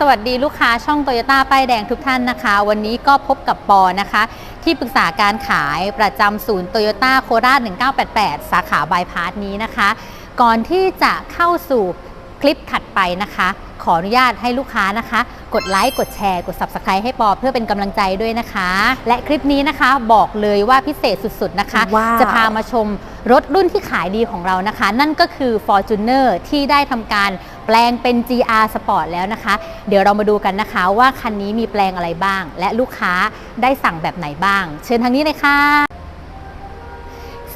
สวัสดีลูกค้าช่องโตโยต้าป้ายแดงทุกท่านนะคะ วันนี้ก็พบกับปอนะคะ ที่ปรึกษาการขายประจำศูนย์โตโยต้าโคราช 1988 สาขาบายพาสนี้นะคะ ก่อนที่จะเข้าสู่คลิปถัดไปนะคะ ขออนุญาตให้ลูกค้านะคะ กดไลค์กดแชร์ กด Subscribe ให้ปอเพื่อเป็นกำลังใจด้วยนะคะ และคลิปนี้นะคะบอกเลยว่าพิเศษสุดๆนะคะ ว้าว จะพามาชมรถรุ่นที่ขายดีของเรานะคะ นั่นก็คือ Fortuner ที่ได้ทำการ แปลงเป็น GR Sport แล้วนะคะ เดี๋ยวเรามาดูกันนะคะว่าคันนี้มีแปลงอะไรบ้าง และลูกค้าได้สั่งแบบไหนบ้าง เชิญทางนี้เลยค่ะ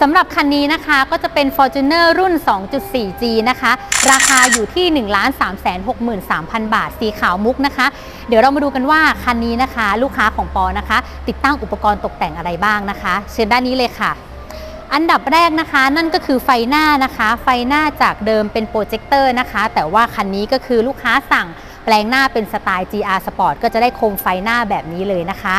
สำหรับคันนี้นะคะก็จะเป็น Fortuner รุ่น 2.4G นะคะ ราคาอยู่ที่ 1 3 6 3 0 0 0 บาท สีขาวมุกนะคะ เดี๋ยวเรามาดูกันว่าคันนี้นะคะ ลูกค้าของปอนะคะ ติดตั้งอุปกรณ์ตกแต่งอะไรบ้างนะคะ เชิญด้านนี้เลยค่ะ อันดับแรกนะคะ นั่นก็คือไฟหน้านะคะ ไฟหน้าจากเดิมเป็นโปรเจคเตอร์นะคะ แต่ว่าคันนี้ก็คือลูกค้าสั่งแปลงหน้าเป็นสไตล์ GR Sport ก็จะได้โคมไฟหน้าแบบนี้เลยนะคะ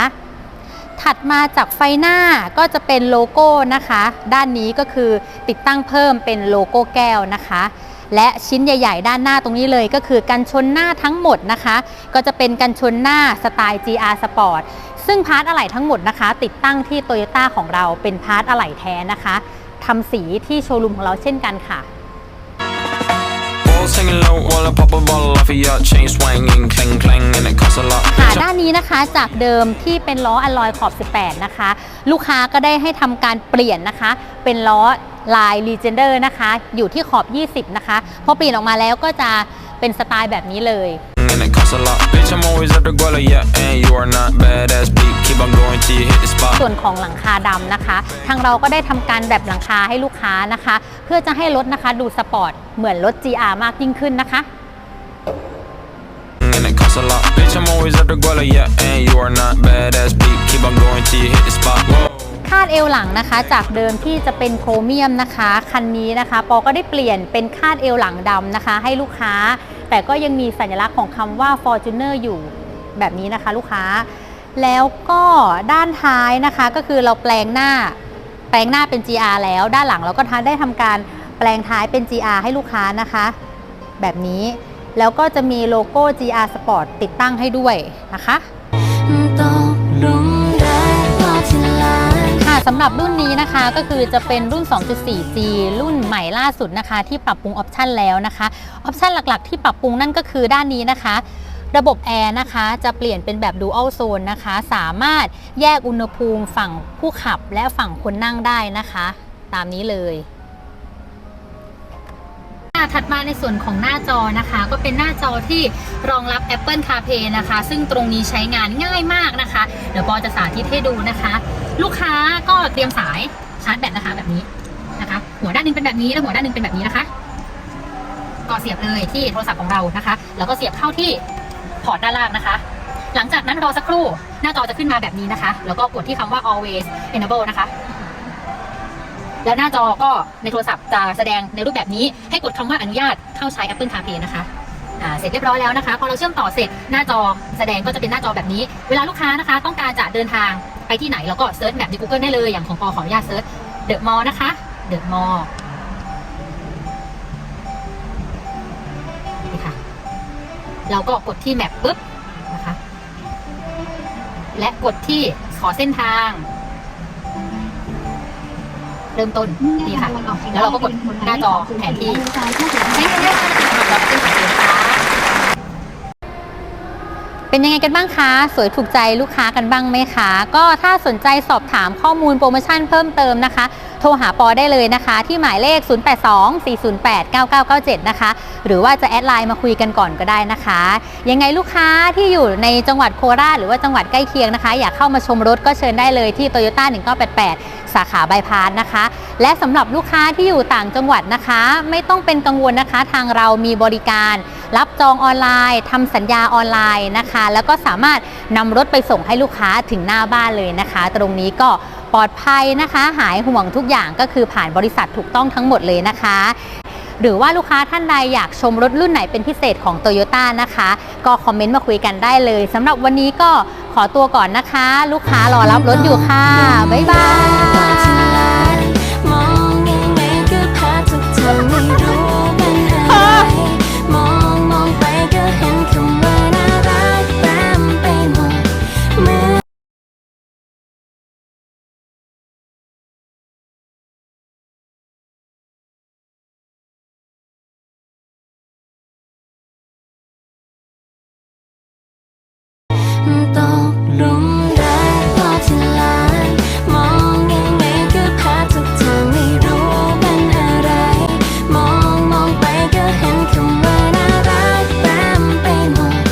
ถัดมาจากไฟหน้าก็จะเป็นโลโก้นะคะ ด้านนี้ก็คือติดตั้งเพิ่มเป็นโลโก้แก้วนะคะและชิ้นใหญ่ ๆ ด้านหน้าตรงนี้เลยก็คือกันชนหน้าทั้งหมดนะคะ ก็จะเป็นกันชนหน้าสไตล์ GR Sport ซึ่งพาร์ทอะไหล่ทั้งหมดนะคะ ติดตั้งที่ Toyota ของเราเป็นพาร์ทอะไหล่แท้นะคะทำสีที่โชว์รูมของเราเช่นกันค่ะ Balls hanging low while I pop a bottle off of your chain swinging, clang clang, and it costs a lot. ค่ะด้านนี้นะคะจากเดิมที่เป็นล้ออลลอยขอบ 18 นะคะ ลูกค้าก็ได้ให้ทำการเปลี่ยนนะคะ เป็นล้อลาย Legender นะคะ อยู่ที่ขอบ 20 นะคะ พอเปลี่ยนออกมาแล้วก็จะเป็นสไตล์แบบนี้เลย And it costs a lot. Bitch, I'm always at the guala, yeah, and you are not badass beat. Keep on going till you hit the spot. ส่วนของหลังคาดำนะคะ ทางเราก็ได้ทำการแบบหลังคาให้ลูกค้านะคะ เพื่อจะให้รถนะคะดูสปอร์ตเหมือนรถ GR มากยิ่งขึ้นนะคะ And it costs a lot. Bitch, I'm always at the guala, yeah, and you are not badass beat. Keep on going till you hit the spot. Whoa. คาดเอวหลังนะคะ จากเดิมที่จะเป็นโครเมียมนะคะ คันนี้นะคะ ปอก็ได้เปลี่ยนเป็นคาดเอวหลังดำนะคะ ให้ลูกค้า แต่ก็ยังมีสัญลักษณ์ของคำว่า Fortuner อยู่แบบนี้นะคะลูกค้า แล้วก็ด้านท้ายนะคะก็คือเราแปลงหน้า แปลงหน้าเป็น GR แล้ว ด้านหลังเราก็ได้ทำการแปลงท้ายเป็น GR ให้ลูกค้านะคะ แบบนี้แล้วก็จะมีโลโก้ GR Sport ติดตั้งให้ด้วยนะคะ สำหรับรุ่นนี้นะคะก็คือจะเป็นรุ่น 2.4G รุ่นใหม่ล่าสุดนะคะ ที่ปรับปรุงออปชันแล้วนะคะออปชันหลักๆ ที่ปรับปรุงนั่นก็คือด้านนี้นะคะ ระบบแอร์นะคะ จะเปลี่ยนเป็นแบบ Dual Zone นะคะ สามารถแยกอุณหภูมิฝั่งผู้ขับและฝั่งคนนั่งได้นะคะ ตามนี้เลย ถัดมาในส่วนของหน้าจอนะคะ ก็เป็นหน้าจอที่รองรับ Apple CarPlay นะคะ ซึ่งตรงนี้ใช้งานง่ายมากนะคะ เดี๋ยวปอจะสาธิตให้ดูนะคะ ลูกค้าก็เตรียมสายชาร์จแบตนะคะแบบนี้นะคะ หัวด้านหนึงเป็นแบบนี้แล้วหัวด้านหนึงเป็นแบบนี้นะคะ ก็เสียบเลยที่โทรศัพท์ของเรานะคะ แล้วก็เสียบเข้าที่พอร์ตด้านล่างนะคะ หลังจากนั้นรอสักครู่ หน้าจอจะขึ้นมาแบบนี้นะคะ แล้วก็กดที่คำว่า always enable นะคะ แล้วหน้าจอก็ในโทรศัพท์จะแสดงในรูปแบบนี้ ให้กดคำว่าอนุญาตเข้าใช้ Apple CarPlay นะคะเสร็จเรียบร้อยแล้วนะคะพอเราเชื่อมต่อเสร็จหน้าจอแสดงก็จะเป็นหน้าจอแบบนี้ เวลาลูกค้านะคะ ต้องการจะเดินทางไปที่ไหนเราก็เซิร์ชแบบใน Google ได้เลยอย่างของปอขออนุญาตเซิร์ช The Mall นะคะ The Mall นี่ค่ะเราก็กดที่แมปปุ๊บนะคะและกดที่ขอเส้นทาง ริ่มต้นนี่ค่ะ แล้วเราก็กดหน้าจอแผนที่ใช้เวลาเราขึ้นแผนที่นะคะเป็นยังไงกันบ้างคะ สวยถูกใจลูกค้ากันบ้างไหมคะ ก็ถ้าสนใจสอบถามข้อมูลโปรโมชั่นเพิ่มเติมนะคะ โทรหาปอได้เลยนะคะ ที่หมายเลข 0824089997 นะคะ หรือว่าจะแอดไลน์มาคุยกันก่อนก็ได้นะคะ ยังไงลูกค้าที่อยู่ในจังหวัดโคราชหรือว่าจังหวัดใกล้เคียงนะคะ อยากเข้ามาชมรถก็เชิญได้เลยที่ Toyota 1988 สาขาบายพาสนะคะ และสำหรับลูกค้าที่อยู่ต่างจังหวัดนะคะ ไม่ต้องเป็นกังวลนะคะ ทางเรามีบริการ รับจองออนไลน์ทำสัญญาออนไลน์นะคะ แล้วก็สามารถนำรถไปส่งให้ลูกค้าถึงหน้าบ้านเลยนะคะ ตรงนี้ก็ปลอดภัยนะคะ หายห่วงทุกอย่างก็คือผ่านบริษัทถูกต้องทั้งหมดเลยนะคะหรือว่าลูกค้าท่านใดอยากชมรถรุ่นไหนเป็นพิเศษของ Toyota นะคะ ก็คอมเมนต์มาคุยกันได้เลยสำหรับวันนี้ก็ ขอตัวก่อนนะคะ ลูกค้ารอรับรถอยู่ค่ะ บ๊ายบาย